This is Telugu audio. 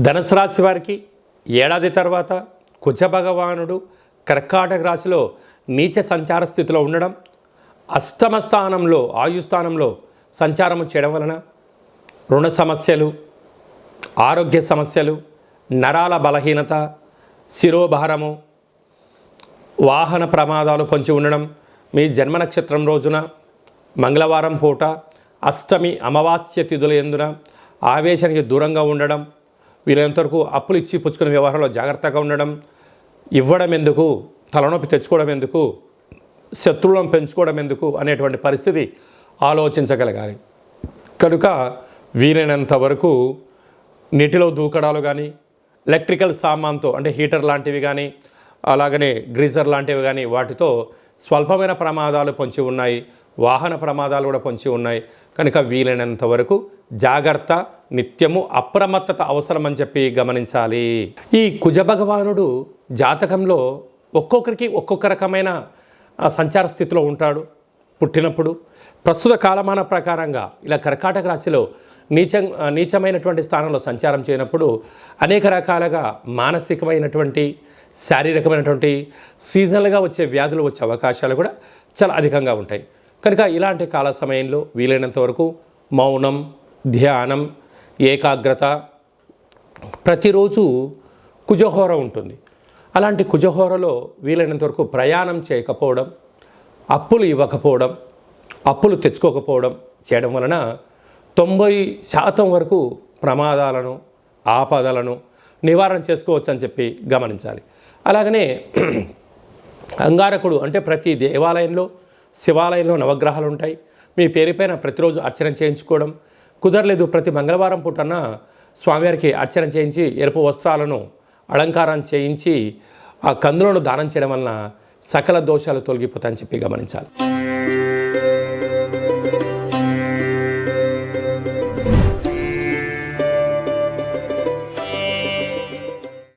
ధనుసు రాశి వారికి ఏడాది తర్వాత కుజ భగవానుడు కర్కాటక రాశిలో నీచ సంచార స్థితిలో ఉండడం అష్టమ స్థానంలో ఆయుస్థానంలో సంచారము చేయడం వలన రుణ సమస్యలు ఆరోగ్య సమస్యలు నరాల బలహీనత శిరోభారము వాహన ప్రమాదాలు పొంచి ఉండడం మీ జన్మ నక్షత్రం రోజున మంగళవారం పూట అష్టమి అమావాస్య తిథుల ఎందున ఆవేశానికి దూరంగా ఉండడం వీలైనంతవరకు అప్పులు ఇచ్చి పుచ్చుకునే వ్యవహారంలో జాగ్రత్తగా ఉండడం ఇవ్వడం ఎందుకు తలనొప్పి తెచ్చుకోవడం ఎందుకు శత్రువులను పెంచుకోవడం ఎందుకు అనేటువంటి పరిస్థితి ఆలోచించగలగాలి. కనుక వీలైనంత వరకు నీటిలో దూకడాలు కానీ ఎలక్ట్రికల్ సామాన్తో అంటే హీటర్ లాంటివి కానీ అలాగనే గ్రీజర్ లాంటివి కానీ వాటితో స్వల్పమైన ప్రమాదాలు పొంచి ఉన్నాయి వాహన ప్రమాదాలు కూడా పొంచి ఉన్నాయి. కనుక వీలైనంత వరకు జాగ్రత్త నిత్యము అప్రమత్తత అవసరమని చెప్పి గమనించాలి. ఈ కుజ భగవానుడు జాతకంలో ఒక్కొక్కరికి ఒక్కొక్క రకమైన సంచార స్థితిలో ఉంటాడు. పుట్టినప్పుడు ప్రస్తుత కాలమాన ప్రకారంగా ఇలా కర్కాటక రాశిలో నీచం నీచమైనటువంటి స్థానంలో సంచారం చేయనప్పుడు అనేక రకాలుగా మానసికమైనటువంటి శారీరకమైనటువంటి సీజనల్గా వచ్చే వ్యాధులు వచ్చే అవకాశాలు కూడా చాలా అధికంగా ఉంటాయి. కనుక ఇలాంటి కాల సమయంలో వీలైనంత వరకు మౌనం ధ్యానం ఏకాగ్రత ప్రతిరోజు కుజహోర ఉంటుంది. అలాంటి కుజహోరలో వీలైనంత వరకు ప్రయాణం చేయకపోవడం అప్పులు ఇవ్వకపోవడం అప్పులు తెచ్చుకోకపోవడం చేయడం వలన తొంభై శాతం వరకు ప్రమాదాలను ఆపదలను నివారణ చేసుకోవచ్చు అని చెప్పి గమనించాలి. అలాగనే అంగారకుడు అంటే ప్రతి దేవాలయంలో శివాలయంలో నవగ్రహాలు ఉంటాయి. మీ పేరుపైన ప్రతిరోజు అర్చన చేయించుకోవడం కుదరలేదు. ప్రతి మంగళవారం పూటన స్వామివారికి అర్చన చేయించి ఎరుపు వస్త్రాలను అలంకారం చేయించి ఆ కందులను దానం చేయడం వలన సకల దోషాలు తొలగిపోతాయని చెప్పి గమనించాలి.